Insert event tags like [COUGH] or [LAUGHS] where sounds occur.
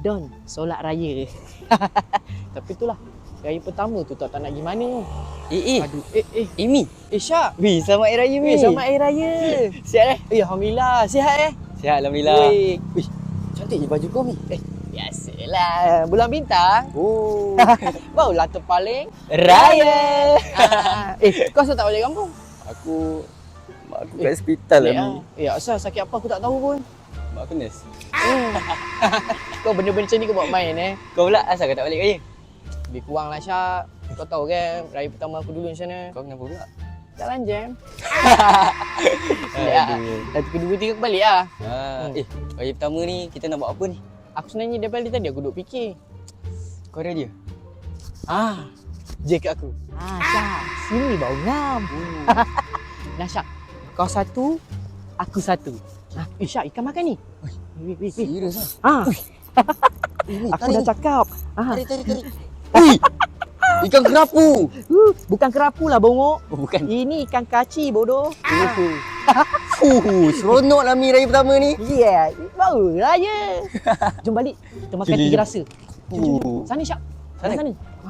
Don, solat raya. [LAUGHS] Tapi itulah, raya pertama tu tak, tak nak pergi mana. Eh, eh. Aduh, eh, eh, Imi. eh Syak. Wih, selamat Hari Raya, Mi. Eh, selamat Hari Raya. [LAUGHS] Sihat eh? Eh, Alhamdulillah. Sihat eh? Sihat, Alhamdulillah. Weh, cantik je baju kau, Mi. Eh, biasalah. Bulan bintang. oh. [LAUGHS] Barulah terpaling. Raya. Ah, eh, kau asal tak balik kampung? Aku mak aku kat hospital lah, Eh, Mi. ah. Eh, asal sakit apa aku tak tahu pun. Mak aku nurse. Hmm. kau benda-benda macam ni kau buat [LAUGHS] main eh. Kau pula asal kau tak balik raya? Lebih kurang lah Syak. Kau tahu kan, raya pertama aku dulu macam mana. Kau kenapa pula? Jalan jam. [LAUGHS] Balik. Dah kedua tiga aku balik lah. Ah, Hmm. eh, raya pertama ni kita nak buat apa ni? Aku sebenarnya daripada tadi aku duduk fikir. Kau ada dia? Ah, je kat aku. Ah, Syak. Sini bau ngam. Oh. Dah Syak. Kau satu, aku satu. Ah, eh Syak, ikan makan ni. Wih, wih, wih. Serius lah. Ah, Eh, Aku dah cakap. Ah, Tarik, tarik, tarik. Ui! [LAUGHS] Ikan kerapu! uh, bukan kerapu lah bongok. Oh, bukan. Ini ikan kaci bodoh. Ah. Fuh, seronok lah Mi raya pertama ni. Yeah, baru raya. [LAUGHS] Jom balik. Kita makan tiga rasa. Jom, jom, jom. Uh. Sana Syak. Sana, Sana. sana. Ah.